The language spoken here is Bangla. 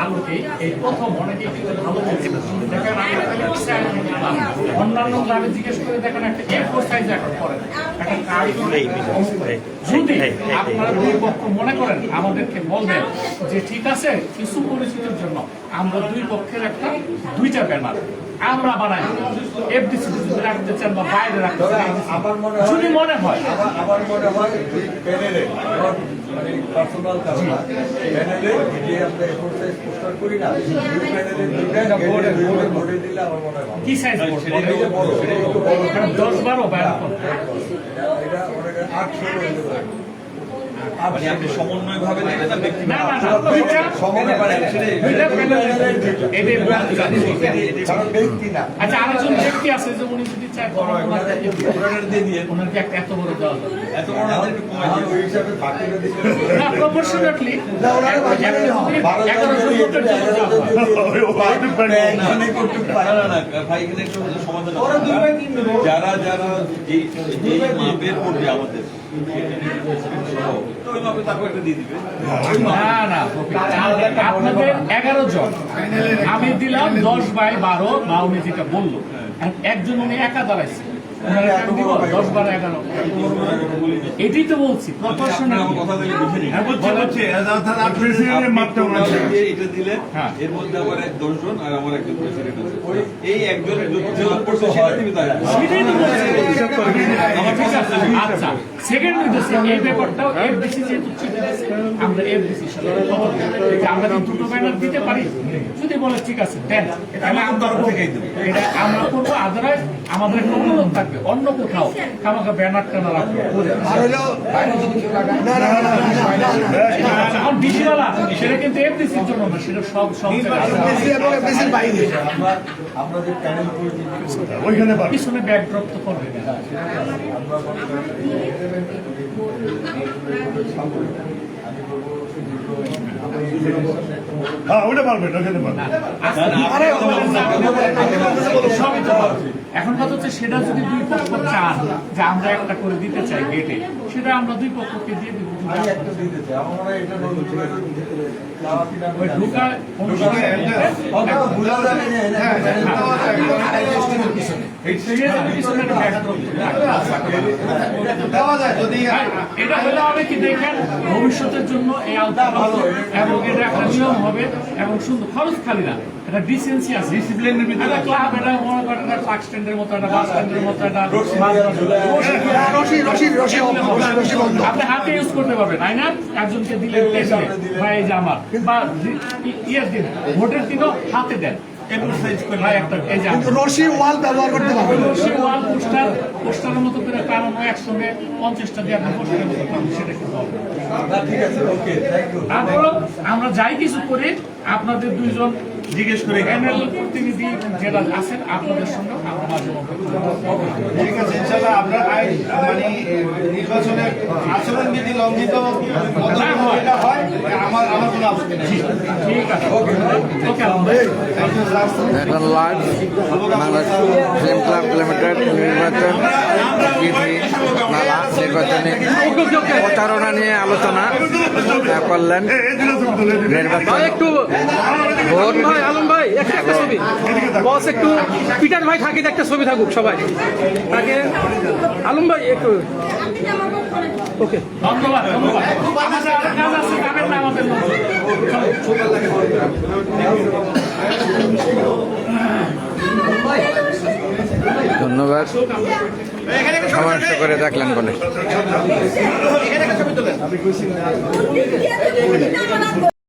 আলোকে এই প্রথম অনেকে কিন্তু ভালো বলছে দেখেন আমি একটা স্যার দেখলাম। অন্যান্য গ্রামে জিজ্ঞেস করে দেখেন একটা এ ফোর সাইজ এখন করে একটা কার্ড যদি আপনারা দুই পক্ষ মনে করেন আমাদেরকে বলবেন যে ঠিক আছে কিছু পরিস্থিতির জন্য আমরা দুই পক্ষের একটা দুইটা ব্যানার আমরা বানাই। এফডিসি রাখতে চান বা বাইরে রাখতে চান মনে হয় যদি মনে হয় আমার মনে হয় মানে পার্সোনাল কারণে। প্যানেলে যে আমরা এক্সারসাইজ পোস্টার করি না দুই প্যানেলে দুইটা বোর্ডে বোর্ডে দিলে আমার মনে হয় কি সাইজ হ্যাঁ, বোর্ড সেটা বড়। সেটা বড়। 10 12 হ্যাঁ, এটা অনেক 8 16 আচ্ছা আরেকজন ব্যক্তি আছে যে উনি যদি চায় বড় ওনাকে একটা এত বড় দেওয়া এত বড় না প্রপোর্শনেটলি। যারা যারা এই মাপের পড়বে আমাদের না না আপনাদের এগারো জন আমি দিলাম দশ বাই বারো বা উনি যেটা বলল একজন উনি একা দাঁড়াইছে এটাই তো বলছি এটা দিলে হ্যাঁ। এর মধ্যে আবার দশজন আর আমার একজন প্রেসিডেন্ট আছে এই একজনের আচ্ছা সেকেন্ড হইতেছে এই ব্যাপারটাও এফডিসি যেহেতু চিঠি দিয়েছে আমরা এফডিসি সাথে কথা বলব। যে আমরা দুটো ব্যানার দিতে পারি। যদি বলে ঠিক আছে দেন। তাহলে আমরা থেকেই দেবো। এটা আমরা করব। আদারওয়াইজ আমাদের একটা অনুরোধ থাকবে। অন্য কোথাও আমাকে ব্যানার টানা রাখবে এখন সেটা কিন্তু এফডিসির জন্য না সেটা সব সব ওইখানে পিছনে ব্যাকড্রপ তো করবে না। আমরা মনে করেন আমি বলব হ্যাঁ ওটা। এখন কথা হচ্ছে সেটা যদি দুই পক্ষ চান যে আমরা একটা করে দিতে চাই গেটে সেটা আমরা দুই পক্ষকে দিয়ে দিব। এটা হলে হবে কি দেখেন ভবিষ্যতের জন্য এই আওতা ভালো এবং এটা একটা নিয়ম হবে এবং সুন্দর খরচ খালি না। এটা ডিসেন্সি আছে ডিসিপ্লিনের ভিতরে। ক্লাব এটা মনে করেন একটা ট্রাক স্ট্যান্ডের মতো একটা বাস স্ট্যান্ডের মতো একটা আপনি হাতে ইউজ করতে পারবেন একজনকে বা এই যে আমার। বা ইয়ের দিন ভোটের দিনও হাতে দেন। রশি ওয়াল ব্যবহার করতে ওয়াল পোস্টার পোস্টারের মতো করে একসঙ্গে পঞ্চাশটা দিয়ে আপনি পোস্টারের মতো সেটা কিন্তু হবে। তারপর আমরা যাই কিছু করি আপনাদের দুইজন জিজ্ঞেস করে এমএল প্রতিনিধি যারা আছেন আপনাদের সঙ্গে। ঠিক আছে ইনশাল্লাহ আমরা আইন মানে নির্বাচনের আচরণবিধি লঙ্ঘিত এখন live Bangladesh film club limited নির্বাচন প্রচারণা নিয়ে আলোচনা করলেন নির্বাচন একটু ভোট ভাই আলম ভাই একটা একটা ছবি। বস একটু পিটার ভাই থাকে একটা ছবি থাকুক সবাই। তাকে আলম ভাই একটু ওকে। ধন্যবাদ ধন্যবাদ আমাদের আর কাজ আছে যাবেন না আমাদের মধ্যে ধন্যবাদ। সমাবেশ করে দেখলেন বলে।